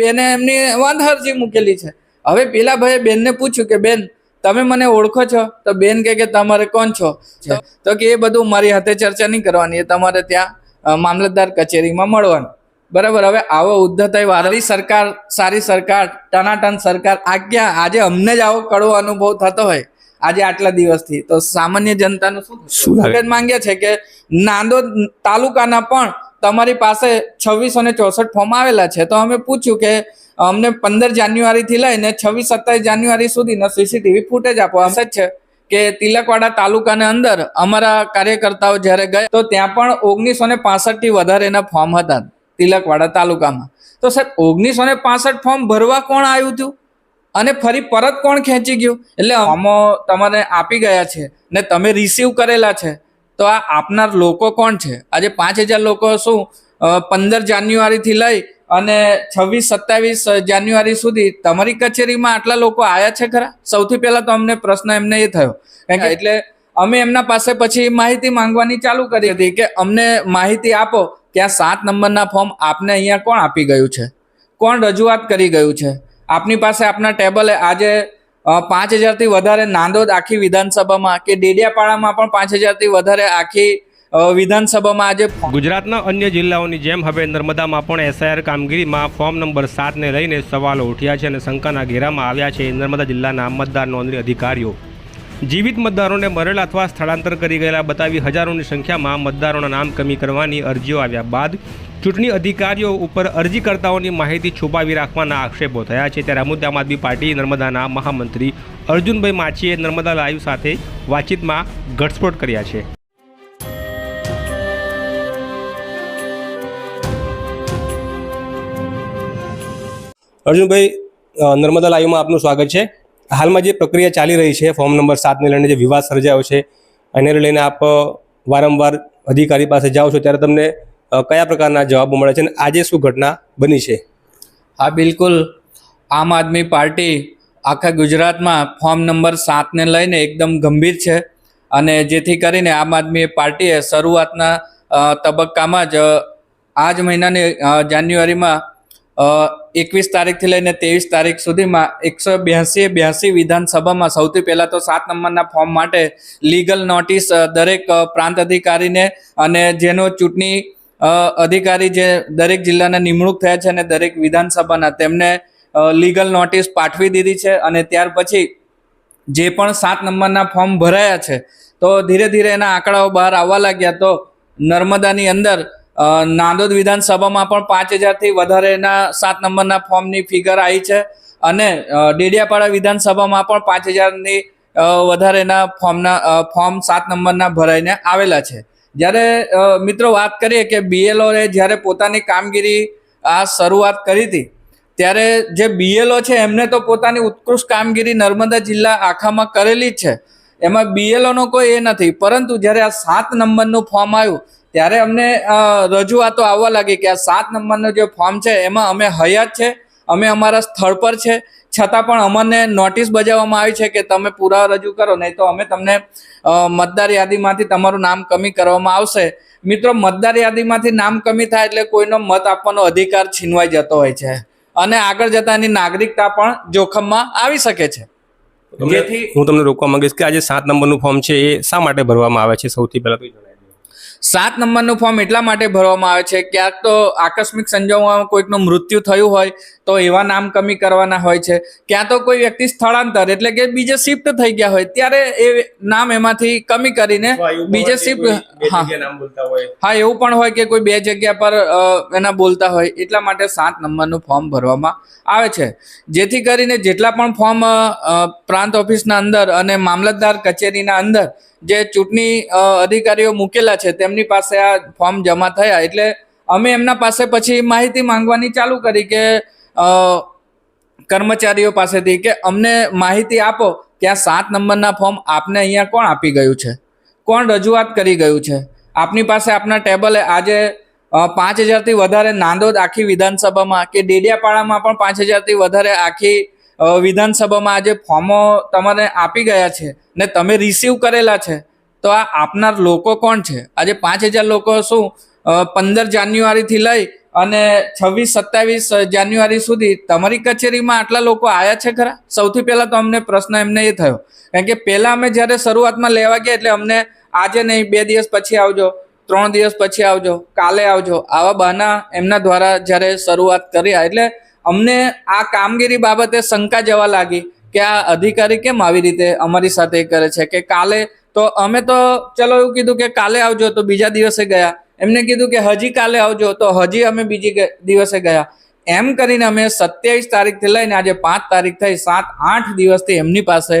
બેને એમની વાંધ અરજી મૂકેલી છે. હવે પેલા ભાઈએ બેનને પૂછ્યું કે બેન તમે મને ઓળખો છો? તો બેન કહે કે તમારે કોણ છો? તો- કે એ બધું મારી હાથે ચર્ચા નહીં કરવાની એ તમારે ત્યાં મામલતદાર કચેરીમાં મળવાનું. બરાબર હવે આવો ઉદ્ધતાય વાળી સરકાર સારી સરકાર ટનાટન સરકાર આજ્ઞા આજે અમને જ આવો કડવો અનુભવ થતો હોય આજે આટલા દિવસથી. તો સામાન્ય જનતાનું શું? મગજ માંગ્યા છે કે નાંદોદ તાલુકાના પણ તમારી પાસે છવ્વીસો ને ચોસઠ ફોર્મ આવેલા છે, તો અમે પૂછ્યું કે અમને પંદર જાન્યુઆરીથી લઈને છવ્વીસ, સત્તાવીસ જાન્યુઆરી સુધીનો સીસીટીવી ફૂટેજ આપો હશે જ છે કે તિલકવાડા તાલુકાને અંદર અમારા કાર્યકર્તાઓ જ્યારે ગયા, તો ત્યાં પણ ઓગણીસો ને થી વધારેના ફોર્મ હતા તિલકવાડા તાલુકામાં. તો સાહેબ, ઓગણીસો ને ફોર્મ ભરવા કોણ આવ્યું હતું? અને ફરી પરત કોણ ખેંચી ગયું? એટલે ફોર્મો તમારે આપી ગયા છે ને તમે રિસીવ કરેલા છે. તો આ આપનાર લોકો કોણ છે? આજે પાંચ હજાર લોકો શું પંદર જાન્યુઆરીથી લઈ અને છવ્વીસ સત્તાવીસ જાન્યુઆરી સુધી તમારી કચેરીમાં આટલા લોકો આવ્યા છે ખરા? સૌથી પહેલા તો અમને પ્રશ્ન એમને એ થયો. કે એટલે અમે એમના પાસે પછી માહિતી માંગવાની ચાલુ કરી હતી કે અમને માહિતી આપો કે આ સાત નંબરના ફોર્મ આપને અહીંયા કોણ આપી ગયું છે? કોણ રજૂઆત કરી ગયું છે? આપની પાસે આપના ટેબલે આજે પાંચ હજારથી વધારે નાંદોદ આખી વિધાનસભામાં કે ડેડિયાપાડામાં પણ પાંચ હજારથી વધારે આખી વિધાનસભામાં આજે ગુજરાતના અન્ય જિલ્લાઓની જેમ હવે નર્મદામાં પણ એસઆઈઆર કામગીરીમાં ફોર્મ નંબર સાતને લઈને સવાલો ઉઠ્યા છે અને શંકાના ઘેરામાં આવ્યા છે નર્મદા જિલ્લાના મતદાર નોંધણી અધિકારીઓ. જીવિત મતદારોને મરેલા અથવા સ્થળાંતર કરી ગયેલા બતાવી હજારોની સંખ્યામાં મતદારોના નામ કમી કરવાની અરજીઓ આવ્યા બાદ ચૂંટણી અધિકારીઓ ઉપર અરજીકર્તાઓની માહિતી છુપાવી રાખવાના આક્ષેપો થયા છે. ત્યારે આ મુદ્દે આમ આદમી પાર્ટી નર્મદાના મહામંત્રી અર્જુનભાઈ માછીએ નર્મદા લાઈવ સાથે વાતચીતમાં ઘટસ્ફોટ કર્યા છે. અર્જુનભાઈ નર્મદા લાઈવમાં આપનું સ્વાગત છે. હાલમાં જે પ્રક્રિયા ચાલી રહી છે, ફોર્મ નંબર સાતને લઈને જે વિવાદ સર્જાયો છે, એને લઈને આપ વારંવાર અધિકારી પાસે જાઓ છો. ત્યારે તમને કયા પ્રકારના જવાબો મળે છે અને આજે શું ઘટના બની છે? હા, બિલકુલ. આમ આદમી પાર્ટી આખા ગુજરાતમાં ફોર્મ નંબર સાતને લઈને એકદમ ગંભીર છે અને જેથી કરીને આમ આદમી પાર્ટીએ શરૂઆતના તબક્કામાં જ આ જ મહિનાની જાન્યુઆરીમાં એકવીસ તારીખથી લઈને ત્રેવીસ તારીખ સુધીમાં એકસો બ્યાસી બ્યાસી વિધાનસભામાં સૌથી પહેલાં તો સાત નંબરના ફોર્મ માટે લીગલ નોટિસ દરેક પ્રાંત અધિકારીને અને જેનો ચૂંટણી અધિકારી જે દરેક જિલ્લાના નિમણૂક થયા છે અને દરેક વિધાનસભાના, તેમને લીગલ નોટિસ પાઠવી દીધી છે અને ત્યાર પછી જે પણ સાત નંબરના ફોર્મ ભરાયા છે, તો ધીરે ધીરે એના આંકડાઓ બહાર આવવા લાગ્યા. તો નર્મદાની અંદર નાંદોદ વિધાનસભામાં પણ પાંચ હજારથી વધારેના સાત નંબરના ફોર્મની ફિગર આવી છે અને ડેડિયાપાડા વિધાનસભામાં પણ પાંચ હજારની વધારેના ફોર્મના ફોર્મ સાત નંબરના ભરાઈને આવેલા છે. જ્યારે મિત્રો વાત કરીએ કે બીએલઓએ જ્યારે પોતાની કામગીરી, આ શરૂઆત કરી હતી, ત્યારે જે બીએલઓ છે એમને તો પોતાની ઉત્કૃષ્ટ કામગીરી નર્મદા જિલ્લા આખામાં કરેલી જ છે. એમાં બીએલઓનો કોઈ એ નથી, પરંતુ જ્યારે આ સાત નંબરનું ફોર્મ આવ્યું, ત્યારે અમને રજૂઆતો આવવા લાગી કે આ સાત નંબરનું જે ફોર્મ છે, એમાં અમે હયાત છે. અમે અમારા સ્થળ પર છે. છતાં પણ અમને નોટિસ બજાવવામાં આવી છે કે તમે પુરાવા રજૂ કરો નહીં તો અમે તમને મતદાર યાદીમાંથી તમારું નામ કમી કરવામાં આવશે. મિત્રો મતદાર યાદીમાંથી નામ કમી થાય એટલે કોઈનો મત આપવાનો અધિકાર છીનવાઈ જતો હોય છે. અને આગળ જતા એની નાગરિકતા પણ જોખમમાં આવી શકે છે. જેથી હું તમને રોકવા માંગીશ કે આજે સાત નંબરનું ફોર્મ છે એ શા માટે ભરવામાં આવે છે? સૌથી પહેલાં તો. સાત નંબરનું ફોર્મ એટલા માટે ભરવામાં આવે છે ક્યાંક તો આકસ્મિક સંજોગોમાં કોઈકનું મૃત્યુ થયું હોય તો એવા નામ કમી કરવાના હોય છે. ક્યાં તો કોઈ વ્યક્તિ સ્થળાંતર એટલે કે બીજે શિફ્ટ થઈ ગયા હોય ત્યારે એ નામ એમાંથી કમી કરીને બીજે શિફ્ટ હા. હા એવું પણ હોય કે કોઈ બે જગ્યા પર એના બોલતા હોય એટલા માટે સાત નંબરનું ફોર્મ ભરવામાં આવે છે. જેથી કરીને જેટલા પણ ફોર્મ પ્રાંત ઓફિસના અંદર અને મામલતદાર કચેરીના અંદર જે ચૂંટણી અધિકારીઓ મૂકેલા છે, તેમની પાસે આ ફોર્મ જમા થયા. એટલે અમે એમના પાસે પછી માહિતી માંગવાની ચાલુ કરી કે કર્મચારીઓ પાસેથી કે અમને માહિતી આપો કે આ સાત નંબરના ફોર્મ આપને અહીંયા કોણ આપી ગયું છે? કોણ રજૂઆત કરી ગયું છે? આપની પાસે આપના ટેબલે આજે પાંચ હજારથી વધારે નાંદોદ આખી વિધાનસભામાં કે ડેડિયાપાડામાં પણ પાંચ હજારથી વધારે આખી વિધાનસભામાં આજે ફોર્મો તમારે આપી ગયા છે ને તમે રિસીવ કરેલા છે, તો આ આપનાર લોકો કોણ છે? આજે પાંચ હજાર લોકો શું પંદર જાન્યુઆરીથી લઈ અને છવ્વીસ સત્તાવીસ જાન્યુઆરી સુધી તમારી કચેરીમાં આટલા લોકો આવ્યા છે ખરા? સૌથી પહેલાં તો અમને પ્રશ્ન એમને એ થયો. કારણ કે પહેલાં અમે જ્યારે શરૂઆતમાં લેવા ગયા એટલે અમને આજે નહીં, બે દિવસ પછી આવજો, ત્રણ દિવસ પછી આવજો, કાલે આવજો, આવા બહાના એમના દ્વારા જ્યારે શરૂઆત કર્યા એટલે અમને આ કામગીરી બાબતે શંકા જવા લાગી કે આ અધિકારી કેમ આવી રીતે અમારી સાથે કરે છે કે કાલે તો અમે તો ચલો એવું કીધું કે કાલે આવજો તો બીજા દિવસે ગયા. એમને કીધું કે હજી કાલે આવજો તો હજી અમે બીજી દિવસે ગયા. એમ કરીને અમે સત્યાવીસ તારીખથી લઈને આજે પાંચ તારીખ થઈ સાત આઠ દિવસથી એમની પાસે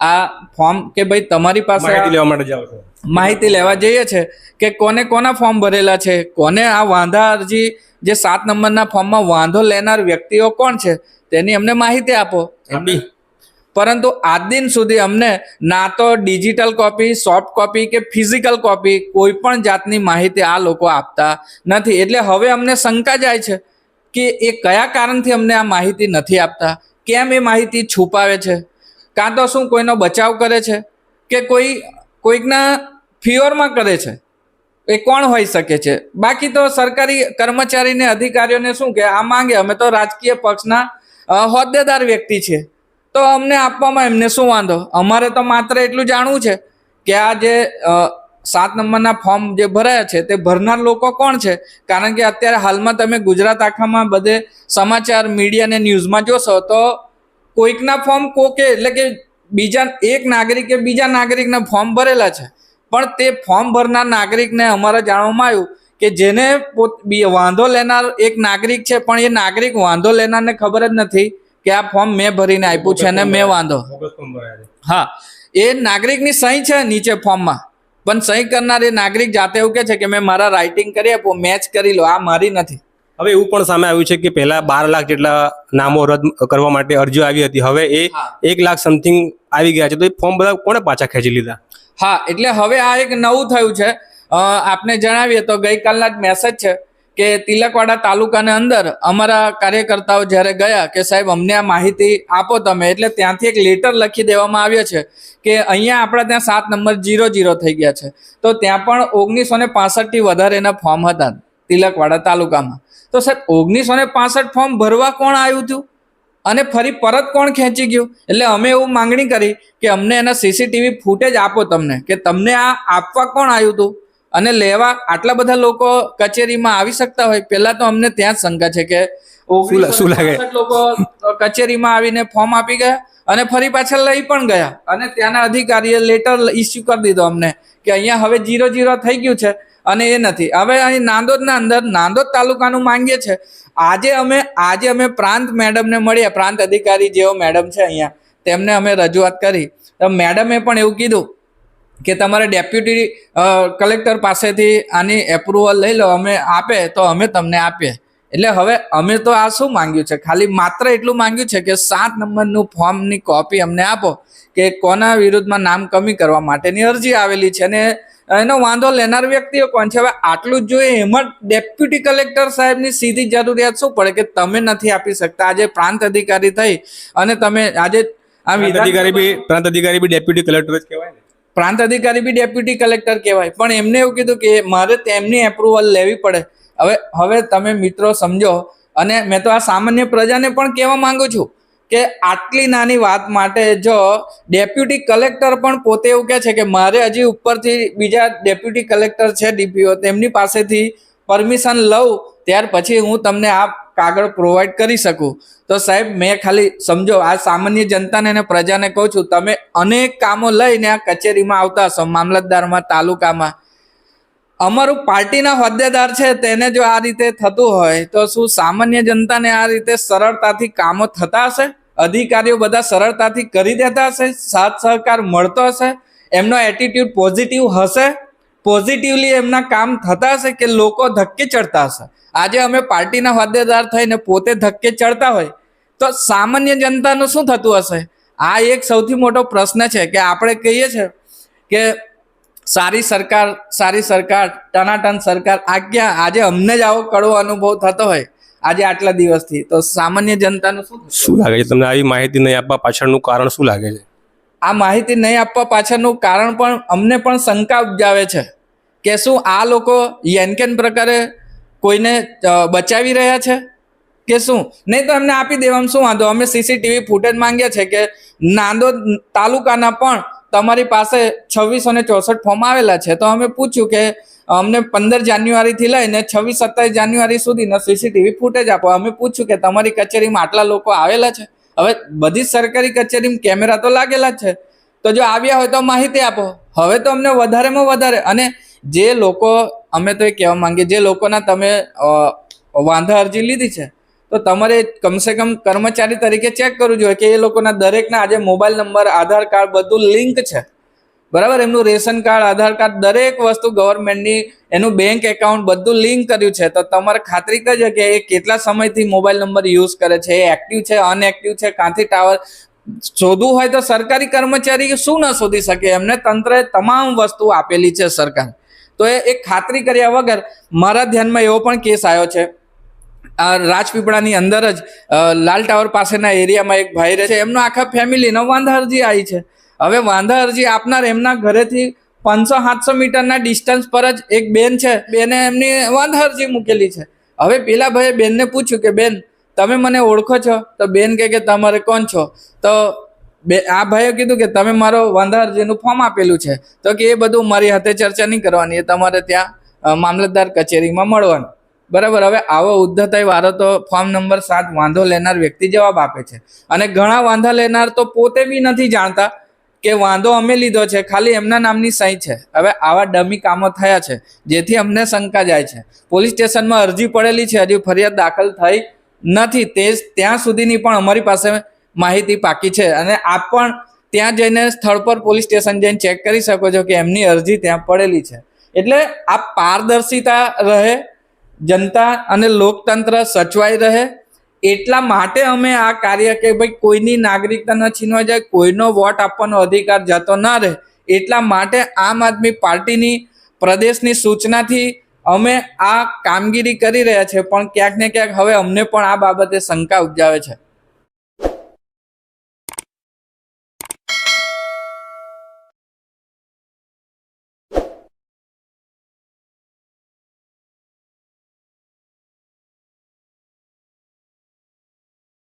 આ ફોર્મ કે ભાઈ તમારી પાસે માહિતી લેવા માટે જાઓ છો. માહિતી લેવા જઈએ છે કે કોને કોના ફોર્મ ભરેલા છે કોને આ વાંધા અરજી જે સાત નંબરના ફોર્મમાં વાંધો લેનાર વ્યક્તિઓ કોણ છે તેની અમને માહિતી આપો. એમડી. પરંતુ આજ દિન સુધી અમને ના તો ડિજિટલ કોપી સોફ્ટ કોપી કે ફિઝિકલ કોપી કોઈ પણ જાતની માહિતી આ લોકો આપતા નથી. એટલે હવે અમને શંકા જાય છે કે એ કયા કારણથી અમને આ માહિતી નથી આપતા? કેમ એ માહિતી છુપાવે છે? કાં તો શું કોઈનો બચાવ કરે છે? કે કોઈ કોઈકના ફિયોરમાં કરે છે? એ કોણ હોઈ શકે છે? બાકી તો સરકારી કર્મચારીને, અધિકારીઓને શું કે, આ માંગે, અમે તો રાજકીય પક્ષના હોદ્દેદાર વ્યક્તિ છે. તો અમને આપવામાં એમને શું વાંધો? અમારે તો માત્ર એટલું જાણવું છે કે આ જે સાત નંબરના ફોર્મ જે ભરાયા છે, તે ભરનાર લોકો કોણ છે? કારણ કે અત્યારે હાલમાં તમે ગુજરાત આખામાં બધે સમાચાર, મીડિયા અને ન્યૂઝમાં જોશો, તો કોઈકના ફોર્મ કોકે, એટલે કે બીજા એક નાગરિકે બીજા નાગરિકના ફોર્મ ભરેલા છે. પણ તે ફોર્મ ભરનાર નાગરિકને અમારે જાણવામાં આવ્યું કે જેને પોત વાંધો લેનાર એક નાગરિક છે પણ એ નાગરિક વાંધો લેનારને ખબર જ નથી કે આ ફોર્મ મેં ભરીને આપ્યું છે અને મેં વાંધો. હા. એ નાગરિકની સહી છે નીચે ફોર્મમાં. પણ સહી કરનાર એ નાગરિક જાતે એવું કે છે કે મેં મારા રાઇટિંગ કરી આપો મેચ કરી લો આ મારી નથી. હવે એવું પણ સામે આવ્યું છે કે પહેલા બાર લાખ જેટલા નામો રદ કરવા માટે અરજીઓ આવી હતી. હવે એ એક લાખ સમથિંગ આવી ગયા છે. તો એ ફોર્મ બધા કોણે પાછા ખેંચી લીધા? હા એટલે હવે આ એક નવું થયું છે. આપને જણાવીએ તો ગઈકાલના જ મેસેજ છે કે તિલકવાડા તાલુકાના અંદર અમારા કાર્યકર્તાઓ જ્યારે ગયા કે સાહેબ અમને આ માહિતી આપો તમે. એટલે ત્યાંથી એક લેટર લખી દેવામાં આવ્યો છે કે અહીંયા આપણા ત્યાં સાત નંબર જીરો જીરો થઈ ગયા છે. તો ત્યાં પણ ઓગણીસો ને પાસઠથી વધારે એના ફોર્મ હતા. તિલકવાડા તાલુકામાં. તો સાહેબ ઓગણીસો ને પાસઠ ફોર્મ ભરવા કોણ આવ્યું હતું? અને ફરી પરત કોણ ખેંચી ગયું? એટલે અમે એવું માંગણી કરી કે અમને એના સીસીટીવી ફૂટેજ આપો તમને કે તમને આ આપવા કોણ આવ્યું હતું? અને લેવા આટલા બધા લોકો કચેરીમાં આવી શકતા હોય? પહેલા તો અમને ત્યાં જ શંકા છે કે શું લા- શું લાગે? 1965 લોકો કચેરીમાં આવીને ફોર્મ આપી ગયા અને ફરી પાછા લઈ પણ ગયા. અને ત્યાંના અધિકારીએ લેટર ઇસ્યુ કરી દીધો અમને કે અહીંયા હવે જીરો જીરો થઈ ગયું છે. અને એ નથી. હવે અહીં નાંદોદના અંદર, નાંદોદ તાલુકાનું માંગીએ છે. આજે અમે આજે અમે પ્રાંત મેડમને મળ્યા, પ્રાંત અધિકારી જેવો મેડમ છે અહીંયા, તેમને અમે રજૂઆત કરી. તો મેડમે પણ એવું કીધું કે તમારે ડેપ્યુટી કલેક્ટર પાસેથી આની એપ્રુવલ લઈ લો, અમે આપે તો અમે તમને આપીએ. એટલે હવે અમે તો આ શું માંગ્યું છે? ખાલી માત્ર એટલું માંગ્યું છે કે સાત નંબરનું ફોર્મની કોપી અમને આપો કે કોના વિરુદ્ધમાં નામ કમી કરવા માટેની અરજી આવેલી છે અને એનો વાંધો લેનાર વ્યક્તિઓ કોણ છે? હવે આટલું જ જોઈએ એમાં ડેપ્યુટી કલેક્ટર સાહેબની સીધી જરૂરિયાત શું પડે કે તમે નથી આપી શકતા? આજે પ્રાંત અધિકારી થઈ અને તમે આજે અધિકારી બી પ્રાંત અધિકારી બી ડેપ્યુટી કલેક્ટર જ કહેવાય ને. પ્રાંત અધિકારી બી ડેપ્યુટી કલેક્ટર કહેવાય. પણ એમને એવું કીધું કે મારે તેમની એપ્રુવલ લેવી પડે. હવે હવે તમે મિત્રો સમજો, અને મેં તો આ સામાન્ય પ્રજાને પણ કહેવા માંગુ છું કે આટલી નાની વાત માટે જો ડેપ્યુટી કલેક્ટર પણ પોતે એવું કહે છે કે મારે હજી ઉપરથી બીજા ડેપ્યુટી કલેક્ટર છે ડીપીઓ તેમની પાસેથી પરમિશન લઉં, ત્યાર પછી હું તમને આ કાગળ પ્રોવાઈડ કરી શકું. તો સાહેબ, મેં ખાલી સમજો, આ સામાન્ય જનતાને અને પ્રજાને કહું છું, તમે અનેક કામો લઈને આ કચેરીમાં આવતા હશો, મામલતદારમાં, તાલુકામાં. અમારું પાર્ટીના હોદ્દેદાર છે, તેને જો આ રીતે થતું હોય, તો શું સામાન્ય જનતાને આ રીતે સરળતાથી કામો થતા હશે? અધિકારીઓ બધા સરળતાથી કરી દેતા હશે? સાથ સહકાર મળતો હશે? એમનો એટીટ્યુડ પોઝિટિવ હશે? પોઝિટિવલી એમના કામ થતા હશે કે લોકો ધક્કે ચડતા હશે? આજે અમે પાર્ટીના હોદ્દેદાર થઈને પોતે ધક્કે ચડતા હોય, તો સામાન્ય જનતાનું શું થતું હશે? આ એક સૌથી મોટો પ્રશ્ન છે કે આપણે કહીએ છીએ કે સારી સરકાર સારી સરકાર ટનાટન સરકાર આજ્ઞા આજે અમને જ આવો કડવો અનુભવ થતો હોય આજે આટલા દિવસથી. તો સામાન્ય જનતાનું શું શું લાગે છે? તમને આવી માહિતી નહીં આપવા પાછળનું કારણ શું લાગે છે? આ માહિતી નહીં આપવા પાછળનું કારણ પણ અમને પણ શંકા ઉપજાવે છે કે શું આ લોકો યેનકેન પ્રકારે કોઈને બચાવી રહ્યા છે કે શું? નહીં તો એમને આપી દેવામાં શું વાંધો? અમે સીસીટીવી ફૂટેજ માંગ્યા છે કે નાંદોદ તાલુકાના પણ તમારી પાસે છવ્વીસો ને ચોસઠ ફોર્મ આવેલા છે, તો અમે પૂછ્યું કે અમને પંદર જાન્યુઆરીથી લઈને છવ્વીસ, સત્તાવીસ જાન્યુઆરી સુધીનો સીસીટીવી ફૂટેજ આપો. અમે પૂછ્યું કે તમારી કચેરીમાં આટલા લોકો આવેલા છે? હવે બધી જ સરકારી કચેરીમાં કેમેરા તો લાગેલા જ છે. તો જો આવ્યા હોય તો માહિતી આપો. હવે તો અમને વધારેમાં વધારે અને જે લોકો, અમે તો એ કહેવા માંગીએ, જે લોકોના તમે વાંધા અરજી લીધી છે તો તમારે કમસે કમ કર્મચારી તરીકે ચેક કરવું જોઈએ કે એ લોકોના દરેકના આજે મોબાઈલ નંબર આધાર કાર્ડ બધું લિંક છે. બરાબર? એમનું રેશન કાર્ડ, આધાર કાર્ડ, દરેક વસ્તુ ગવર્મેન્ટની એનું બેંક એકાઉન્ટ બધું લિંક કર્યું છે. તો તમારે ખાતરી કરજો કે એ કેટલા સમયથી મોબાઈલ નંબર યુઝ કરે છે. એ એક્ટિવ છે અનએક્ટિવ છે, કાંથી ટાવર શોધવું હોય તો સરકારી કર્મચારી શું ન શોધી શકે? એમને તંત્રએ તમામ વસ્તુ આપેલી છે સરકાર. તો એ ખાતરી કર્યા વગર મારા ધ્યાનમાં એવો પણ કેસ આવ્યો છે. આ રાજપીપળાની અંદર જ લાલ ટાવર પાસેના એરિયામાં એક ભાઈ રહે છે. એમનો આખા ફેમિલીનો વાંધા અરજી આવી છે. હવે વાંધા અરજી આપનાર એમના ઘરેથી પાંચસો, સાતસો મીટરના ડિસ્ટન્સ પર જ એક બેન છે. બેને એમની વાંધા અરજી મૂકેલી છે. હવે પેલા ભાઈએ બેનને પૂછ્યું કે, બેન, તમે મને ઓળખો છો? તો બેન કહે કે, તમારે કોણ છો? તો બે, આ ભાઈએ કીધું કે, તમે મારો વાંધા અરજીનું ફોર્મ આપેલું છે. તો કે, એ બધું મારી હાથે ચર્ચા નહીં કરવાની. એ તમારે ત્યાં મામલતદાર કચેરીમાં મળવાનું. બરાબર, હવે આવો ઉદ્ધતાય વાળો તો ફોર્મ નંબર સાત વાંધો લેનાર વ્યક્તિ જવાબ આપે છે. અને ઘણા વાંધા લેનાર તો પોતે બી નથી જાણતા કે વાંધો અમે લીધો છે, ખાલી એમના નામની સહી છે. હવે આવા ડમી કામો થયા છે, જેથી અમને શંકા જાય છે. પોલીસ સ્ટેશનમાં અરજી પડેલી છે, હજી ફરિયાદ દાખલ થઈ નથી, તે ત્યાં સુધીની પણ અમારી પાસે માહિતી પાકી છે. અને આપ પણ ત્યાં જઈને સ્થળ પર પોલીસ સ્ટેશન જઈને ચેક કરી શકો છો કે એમની અરજી ત્યાં પડેલી છે. એટલે આ પારદર્શિતા રહે જનતા અને લોકતંત્ર સચવાઈ રહે, એટલા માટે અમે આ કાર્ય કે ભાઈ કોઈની નાગરિકતા ન છીનવાઈ જાય, કોઈનો વોટ આપવાનો અધિકાર જતો ના રહે, એટલા માટે આમ આદમી પાર્ટીની પ્રદેશની સૂચનાથી અમે આ કામગીરી કરી રહ્યા છે, પણ ક્યાંક ને ક્યાંક હવે અમને પણ આ બાબતે શંકા ઉપજાવે છે.